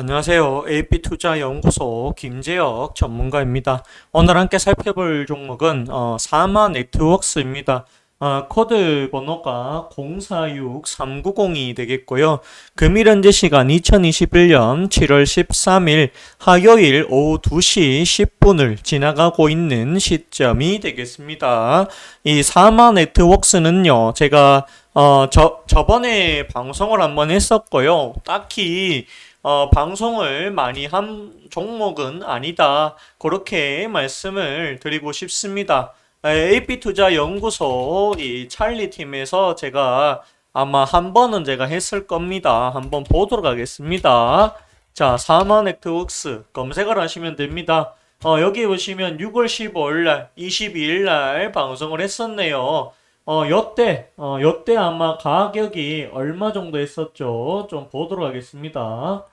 안녕하세요. AP투자연구소 김재혁 전문가입니다. 오늘 함께 살펴볼 종목은 어, 사마 네트워크스입니다. 어, 코드 번호가 046390이 되겠고요. 금일 현재 시간 2021년 7월 13일 화요일 오후 2시 10분을 지나가고 있는 시점이 되겠습니다. 이 사마 네트워크스는요, 제가 어, 저, 저번에 방송을 한번 했었고요. 딱히 어, 방송을 많이 한 종목은 아니다. 그렇게 말씀을 드리고 싶습니다. AP투자연구소 이 찰리 팀에서 제가 아마 한 번은 제가 했을 겁니다. 한번 보도록 하겠습니다. 자, 사마 네트워크스 검색을 하시면 됩니다. 어, 여기 보시면 6월 15일 날, 22일 날 방송을 했었네요. 어, 요때, 어, 요때 아마 가격이 얼마 정도 했었죠? 좀 보도록 하겠습니다.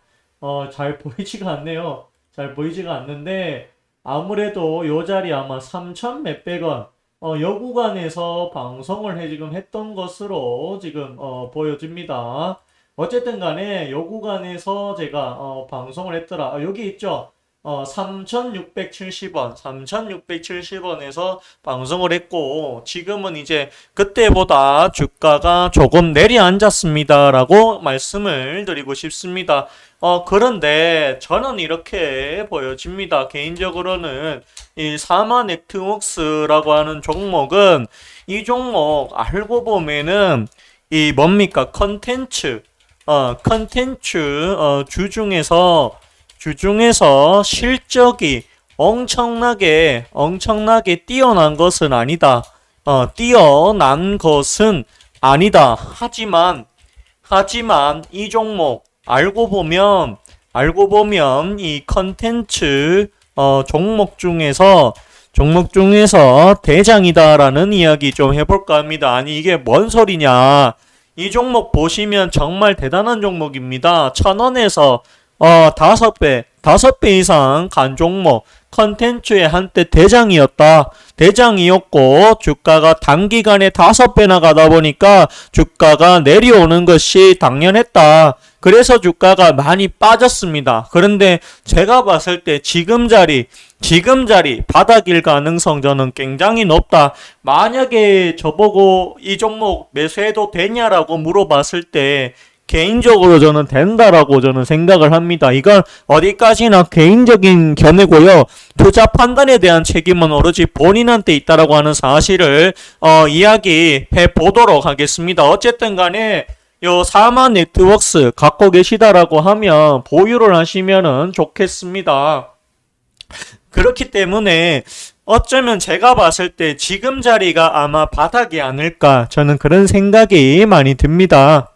어, 잘 보이지가 않네요. 잘 보이지가 않는데, 아무래도 요 자리 아마 3천 몇백 원, 어, 요 구간에서 방송을 해 지금 했던 것으로 지금, 어, 보여집니다. 어쨌든 간에 요 구간에서 제가, 어, 방송을 했더라. 어, 여기 있죠? 어, 3,670원, 3,670원에서 방송을 했고, 지금은 이제 그때보다 주가가 조금 내려앉았습니다 라고 말씀을 드리고 싶습니다. 어, 그런데 저는 이렇게 보여집니다. 개인적으로는 이 사마 네트워크스라고 하는 종목은 이 종목 알고 보면은 이 뭡니까? 컨텐츠, 어, 컨텐츠, 어, 주 중에서 주중에서 실적이 엄청나게 엄청나게 뛰어난 것은 아니다. 어, 뛰어난 것은 아니다. 하지만 하지만 이 종목 알고 보면 알고 보면 이 컨텐츠 어, 종목 중에서 종목 중에서 대장이다라는 이야기 좀 해볼까 합니다. 아니 이게 뭔 소리냐? 이 종목 보시면 정말 대단한 종목입니다. 천 원에서 어, 다섯 배, 다섯 배 이상 간 종목, 컨텐츠의 한때 대장이었다. 대장이었고, 주가가 단기간에 다섯 배나 가다 보니까 주가가 내려오는 것이 당연했다. 그래서 주가가 많이 빠졌습니다. 그런데 제가 봤을 때 지금 자리, 지금 자리, 바닥일 가능성 저는 굉장히 높다. 만약에 저보고 이 종목 매수해도 되냐라고 물어봤을 때, 개인적으로 저는 된다라고 저는 생각을 합니다. 이건 어디까지나 개인적인 견해고요. 투자 판단에 대한 책임은 오로지 본인한테 있다라고 하는 사실을 어, 이야기해 보도록 하겠습니다. 어쨌든 간에 요 사마 네트워크스 갖고 계시다라고 하면 보유를 하시면은 좋겠습니다. 그렇기 때문에 어쩌면 제가 봤을 때 지금 자리가 아마 바닥이 아닐까 저는 그런 생각이 많이 듭니다.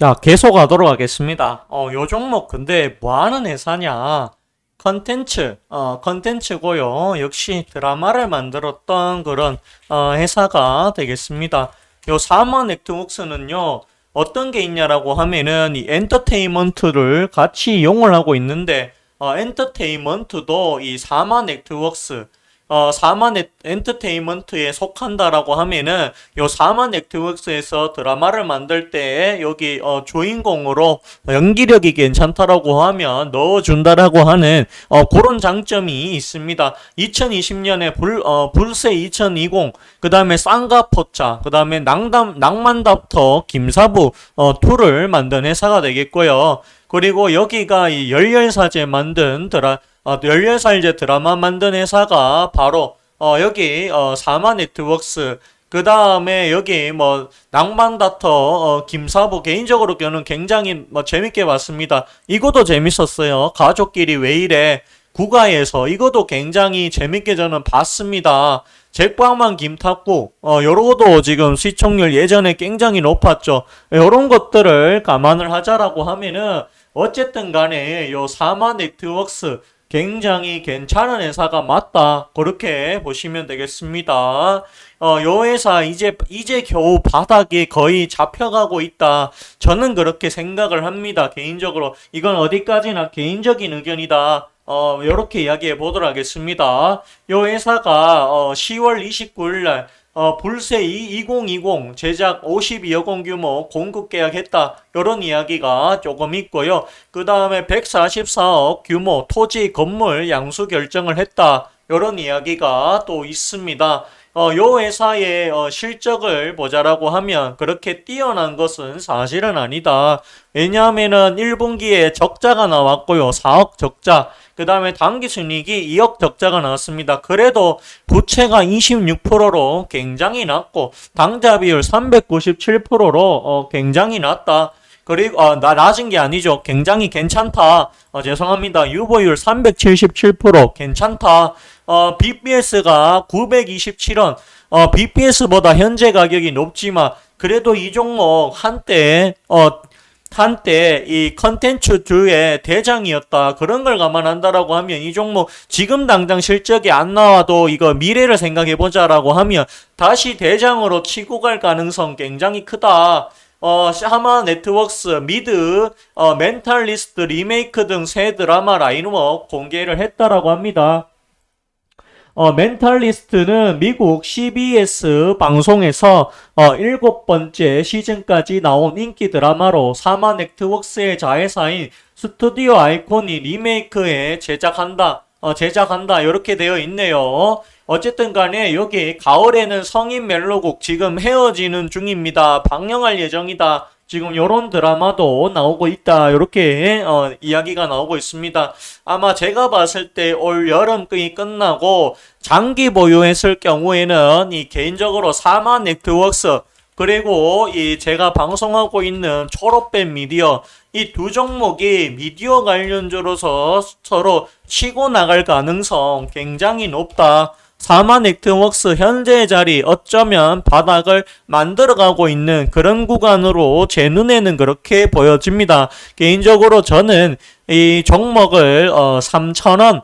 자, 계속 가도록 하겠습니다. 어, 요 종목 근데 뭐 하는 회사냐? 컨텐츠, 어, 컨텐츠고요. 역시 드라마를 만들었던 그런 어, 회사가 되겠습니다. 요 사마 네트워크스는요. 어떤 게 있냐라고 하면은 이 엔터테인먼트를 같이 이용을 하고 있는데 어, 엔터테인먼트도 이 사마 네트워크스 어, 넷, 엔터테인먼트에 속한다라고 하면은 요 사마 네트워크스에서 드라마를 만들 때 여기 어, 주인공으로 연기력이 괜찮다라고 하면 넣어준다라고 하는 어, 그런 장점이 있습니다. 2020년에 불, 어, 불새 2020, 그 다음에 쌍가포차, 그 다음에 낭담, 낭만답터 김사부 어, 2를 만든 회사가 되겠고요. 그리고 여기가 이 열혈사제 만든 드라 어, 14살 드라마 만든 회사가 바로 어, 여기 어, 사마 네트워크스 그 다음에 여기 뭐 낭만다터 어, 김사부 개인적으로 저는 굉장히 뭐 재밌게 봤습니다. 이것도 재밌었어요. 가족끼리 왜 이래 국가에서 이것도 굉장히 재밌게 저는 봤습니다. 잭방만 김탁구 어 요러고도 지금 시청률 예전에 굉장히 높았죠. 요런 것들을 감안을 하자라고 하면은 어쨌든 간에 요 사마 네트워크스 굉장히 괜찮은 회사가 맞다. 그렇게 보시면 되겠습니다. 어, 요 회사 이제, 이제 겨우 바닥에 거의 잡혀가고 있다. 저는 그렇게 생각을 합니다. 개인적으로. 이건 어디까지나 개인적인 의견이다. 어, 요렇게 이야기해 보도록 하겠습니다. 요 회사가 어, 10월 29일 날 어, 불새 2020 제작 52억 원 규모 공급 계약했다. 요런 이야기가 조금 있고요. 그 다음에 144억 규모 토지 건물 양수 결정을 했다. 요런 이야기가 또 있습니다. 어, 요 회사의 어, 실적을 보자라고 하면 그렇게 뛰어난 것은 사실은 아니다. 왜냐하면은 1분기에 적자가 나왔고요. 4억 적자. 그 다음에 당기순이익이 2억 적자가 나왔습니다. 그래도 부채가 26%로 굉장히 낮고 당자 비율 397%로 어, 굉장히 낮다. 그리고 어, 나 낮은 게 아니죠. 굉장히 괜찮다. 어, 죄송합니다. 유보율 377% 괜찮다. 어, BPS가 927원. 어, BPS보다 현재 가격이 높지만 그래도 이 종목 한때 어 한때 이 컨텐츠 주의 대장이었다. 그런 걸 감안한다라고 하면 이 종목 지금 당장 실적이 안 나와도 이거 미래를 생각해 보자라고 하면 다시 대장으로 치고 갈 가능성 굉장히 크다. 어, 샤마 네트워크스, 미드, 어, 멘탈리스트, 리메이크 등 새 드라마 라인업 공개를 했다라고 합니다. 어, 멘탈리스트는 미국 CBS 방송에서 어, 일곱 번째 시즌까지 나온 인기 드라마로 사마 넥트웍스의 자회사인 스튜디오 아이콘이 리메이크에 제작한다. 어, 제작한다. 이렇게 되어 있네요. 어쨌든 간에 여기 가을에는 성인 멜로곡 지금 헤어지는 중입니다. 방영할 예정이다. 지금 요런 드라마도 나오고 있다. 이렇게 어, 이야기가 나오고 있습니다. 아마 제가 봤을 때 올 여름이 끝나고 장기 보유했을 경우에는 이 개인적으로 사마 넥트웍스 그리고 이 제가 방송하고 있는 초록뱀 미디어 이 두 종목이 미디어 관련주로서 서로 치고 나갈 가능성 굉장히 높다. 사마 넥트웍스 현재 자리 어쩌면 바닥을 만들어가고 있는 그런 구간으로 제 눈에는 그렇게 보여집니다. 개인적으로 저는 이 종목을 어 3,000원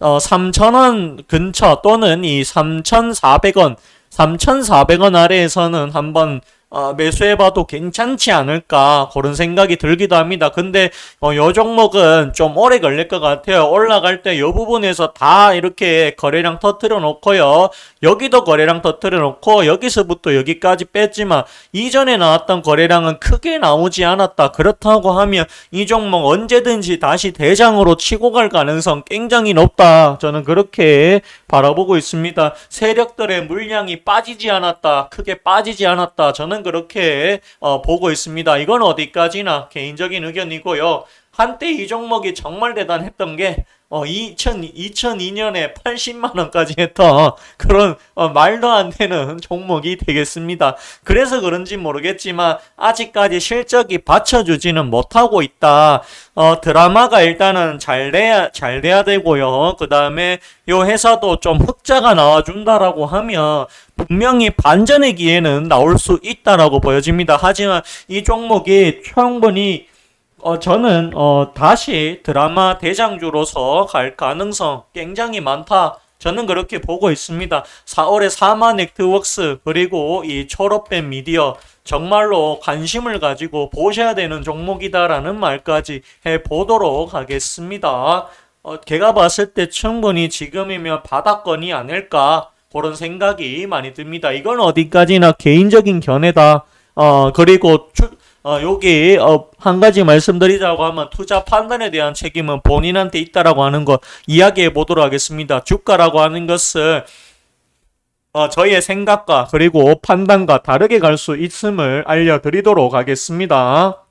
어 3,000원 근처 또는 이 3,400원 3,400원 아래에서는 한번 어, 매수해봐도 괜찮지 않을까 그런 생각이 들기도 합니다. 근데 어, 요 종목은 좀 오래 걸릴 것 같아요. 올라갈 때 요 부분에서 다 이렇게 거래량 터트려 놓고요. 여기도 거래량 터트려 놓고 여기서부터 여기까지 뺐지만 이전에 나왔던 거래량은 크게 나오지 않았다. 그렇다고 하면 이 종목 언제든지 다시 대장으로 치고 갈 가능성 굉장히 높다. 저는 그렇게 바라보고 있습니다. 세력들의 물량이 빠지지 않았다. 크게 빠지지 않았다. 저는 그렇게 어, 보고 있습니다. 이건 어디까지나 개인적인 의견이고요. 한때 이 종목이 정말 대단했던 게 어, 2000, 2002년에 80만원까지 했던 그런, 어, 말도 안 되는 종목이 되겠습니다. 그래서 그런지 모르겠지만, 아직까지 실적이 받쳐주지는 못하고 있다. 어, 드라마가 일단은 잘 돼야, 잘 돼야 되고요. 그 다음에, 요 회사도 좀 흑자가 나와준다라고 하면, 분명히 반전의 기회는 나올 수 있다라고 보여집니다. 하지만 이 종목이 충분히 어, 저는, 어, 다시 드라마 대장주로서 갈 가능성 굉장히 많다. 저는 그렇게 보고 있습니다. 4월에 사마 넥트웍스, 그리고 이 초록뱀 미디어, 정말로 관심을 가지고 보셔야 되는 종목이다라는 말까지 해 보도록 하겠습니다. 어, 제가 봤을 때 충분히 지금이면 바닥권이 아닐까, 그런 생각이 많이 듭니다. 이건 어디까지나 개인적인 견해다. 어, 그리고 추, 어, 여기 어, 한 가지 말씀드리자고 하면 투자 판단에 대한 책임은 본인한테 있다라고 하는 거 이야기해 보도록 하겠습니다. 주가라고 하는 것을 어, 저희의 생각과 그리고 판단과 다르게 갈 수 있음을 알려드리도록 하겠습니다.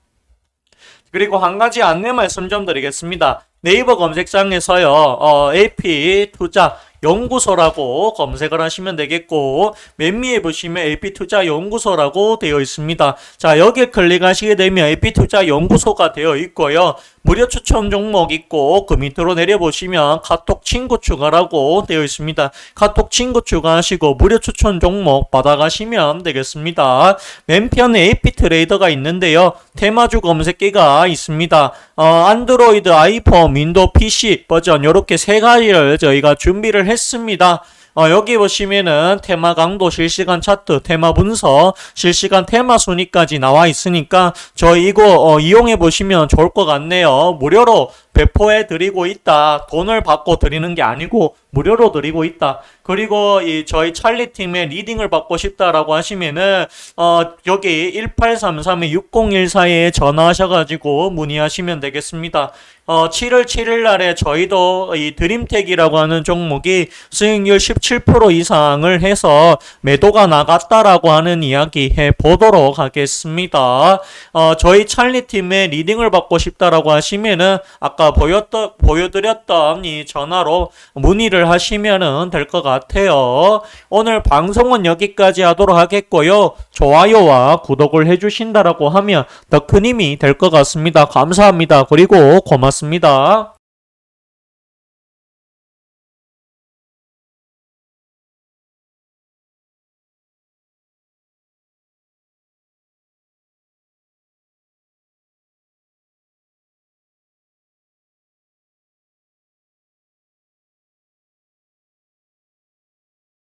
그리고 한 가지 안내 말씀 좀 드리겠습니다. 네이버 검색창에서요, 어, AP 투자 연구소라고 검색을 하시면 되겠고 맨 위에 보시면 AP투자 연구소라고 되어 있습니다. 자 여기에 클릭하시게 되면 AP투자 연구소가 되어 있고요. 무료 추천 종목 있고 그 밑으로 내려보시면 카톡 친구 추가라고 되어 있습니다. 카톡 친구 추가하시고 무료 추천 종목 받아가시면 되겠습니다. 맨편에 AP 트레이더가 있는데요. 테마주 검색기가 있습니다. 어, 안드로이드, 아이폰, 윈도우 PC 버전 이렇게 세 가지를 저희가 준비를 했습니다. 어, 여기 보시면은 테마 강도 실시간 차트, 테마 분석, 실시간 테마 순위까지 나와 있으니까 저희 이거 어, 이용해 보시면 좋을 것 같네요. 무료로 배포해 드리고 있다. 돈을 받고 드리는 게 아니고 무료로 드리고 있다. 그리고 이 저희 찰리 팀의 리딩을 받고 싶다라고 하시면은 어 여기 1833-6014에 전화하셔가지고 문의하시면 되겠습니다. 어 7월 7일 날에 저희도 이 드림텍이라고 하는 종목이 수익률 17% 이상을 해서 매도가 나갔다라고 하는 이야기 해 보도록 하겠습니다. 어 저희 찰리 팀의 리딩을 받고 싶다라고 하시면은 아까 보였던 보여드렸던 이 전화로 문의를 하시면은 될것 같아요. 오늘 방송은 여기까지 하도록 하겠고요. 좋아요와 구독을 해주신다라고 하면 더 큰 힘이 될 것 같습니다. 감사합니다. 그리고 고맙습니다.